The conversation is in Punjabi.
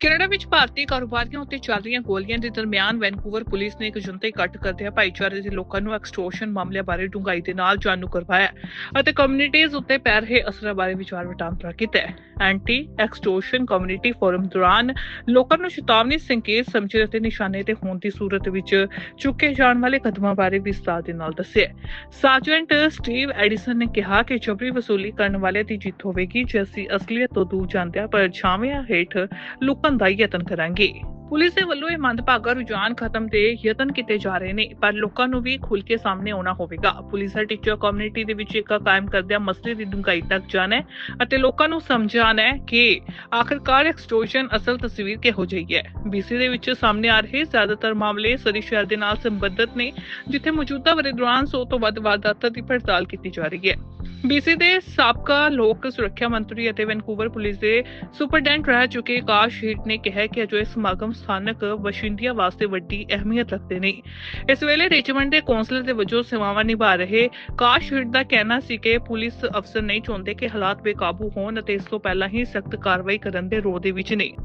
ਕੈਨੇਡਾ ਵਿੱਚ ਭਾਰਤੀ ਕਾਰੋਬਾਰੀਆਂ ਉੱਤੇ ਚੱਲ ਰਹੀਆਂ ਗੋਲੀਆਂ ਦੇ ਦਰਮਿਆਨ ਵੈਨਕੂਵਰ ਪੁਲਿਸ ਨੇ ਇੱਕ ਜਨਤਾ ਇਕੱਠ ਕਰਦਿਆਂ ਭਾਈਚਾਰੇ ਦੇ ਲੋਕਾਂ ਨੂੰ ਐਕਸਟੋਰਸ਼ਨ ਮਾਮਲਿਆਂ ਬਾਰੇ ਡੂੰਘਾਈ ਦੇ ਨਾਲ ਜਾਣੂ ਕਰਵਾਇਆ ਅਤੇ ਕਮਿਊਨਿਟੀਜ਼ ਉੱਤੇ ਪੈ ਰਹੇ ਅਸਰਾਂ ਬਾਰੇ ਵਿਚਾਰ ਵਟਾਂਦਰਾ ਕੀਤਾ ਐਂਟੀ ਐਕਸਟੋਰਸ਼ਨ ਕਮਿਊਨਿਟੀ ਫੋਰਮ ਦੌਰਾਨ ਲੋਕਾਂ ਨੂੰ ਚੇਤਾਵਨੀ ਸੰਕੇਤ, ਸਮਝੇ ਅਤੇ ਨਿਸ਼ਾਨੇ ਤੇ ਹੋਣ ਦੀ ਸੂਰਤ ਵਿੱਚ ਚੁੱਕੇ ਜਾਣ ਵਾਲੇ ਕਦਮਾਂ ਬਾਰੇ ਵਿਸਤਾਰ ਦੇ ਨਾਲ ਦੱਸਿਆ ਸਾਰਜੈਂਟ ਸਟੀਵ ਐਡੀਸਨ ਨੇ ਕਿਹਾ ਕਿ ਜਬਰੀ ਵਸੂਲੀ ਕਰਨ ਵਾਲਿਆਂ ਦੀ ਜਿੱਤ ਹੋਵੇਗੀ ਜੇ ਅਸੀਂ ਅਸਲੀਅਤ ਤੋਂ ਦੂਰ ਜਾਂਦੇ ਹਾਂ, ਪਰ ਛਾਵਿਆਂ ਹੇਠ ਲੋਕਾਂ ਲੁਕਣ ਦਾ ਯਤਨ ਕਰਾਂਗੇ। ਪੁਲਿਸ ਦੇ ਵੱਲੋਂ ਇਹ ਮੰਦਭਾਗਾ ਰੁਝਾਨ ਖਤਮ ਦੇ ਯਤਨ ਕੀਤੇ ਜਾ ਰਹੇ ਨੇ, ਪਰ ਲੋਕਾਂ ਨੂੰ ਵੀ ਖੁੱਲ ਕੇ ਸਾਹਮਣੇ ਆਉਣਾ ਹੋਵੇਗਾ। ਪੁਲਿਸ ਦਾ ਟੀਚਰ ਕਮਿਊਨਿਟੀ ਦੇ ਵਿੱਚ ਇੱਕ ਕਾਇਮ ਕਰਦਿਆਂ ਮਸਲੇ ਦੀ ਡੂੰਘਾਈ ਤੱਕ ਜਾਣਾ ਹੈ ਅਤੇ ਲੋਕਾਂ ਨੂੰ ਸਮਝਾਉਣਾ ਹੈ ਕਿ ਆਖਰਕਾਰ ਐਕਸਟੋਰਸ਼ਨ ਅਸਲ ਤਸਵੀਰ ਕਿਹੋ ਜਿਹੀ ਹੈ। ਬੀਸੀ ਦੇ ਵਿੱਚ ਸਾਹਮਣੇ ਆ ਰਹੇ ਜ਼ਿਆਦਾਤਰ ਮਾਮਲੇ ਸਰੀ ਸ਼ਹਿਰ ਦੇ ਨਾਲ ਸੰਬੰਧਿਤ ਨੇ, ਜਿੱਥੇ ਮੌਜੂਦਾ ਵਰੇ ਦੌਰਾਨ 100 ਤੋਂ ਵੱਧ ਵਾਰਦਾਤਾਂ ਦੀ ਪੜਤਾਲ ਕੀਤੀ ਜਾ ਰਹੀ ਹੈ। ਬੀਸੀ ਦੇ ਸਾਬਕਾ ਲੋਕ ਸੁਰੱਖਿਆ ਮੰਤਰੀ ਅਤੇ ਵੈਨਕੂਵਰ ਪੁਲਿਸ ਦੇ ਸੁਪਰਡੈਂਟ ਰਹਿ ਚੁੱਕੇ ਆਕਾਸ਼ ਹੀਟ ਨੇ ਕਿਹਾ ਕਿ ਅਜਿਹੇ ਸਮਾਗਮ ਸਥਾਨਕ ਵਸ਼ਿੰਦੀਆਂ ਵਾਸਤੇ ਵੱਡੀ ਅਹਿਮੀਅਤ ਰੱਖਦੇ ਨੇ। ਇਸ ਵੇਲੇ ਰਿਚਮੰਡ ਦੇ ਕੌਂਸਲਰ ਦੇ ਵਜੋਂ ਸੇਵਾਵਾਂ ਨਿਭਾ ਰਹੇ ਕਾਸ਼ ਹੀਟ ਦਾ ਕਹਿਣਾ ਸੀ ਕਿ ਪੁਲਿਸ ਅਫਸਰ ਨਹੀਂ ਚਾਹੁੰਦੇ ਕਿ ਹਾਲਾਤ ਬੇਕਾਬੂ ਹੋਣ ਅਤੇ ਇਸ ਤੋਂ ਪਹਿਲਾਂ ਹੀ ਸਖਤ ਕਾਰਵਾਈ ਕਰਨ ਦੇ ਰੋਹ ਦੇ ਵਿੱਚ ਨੇ।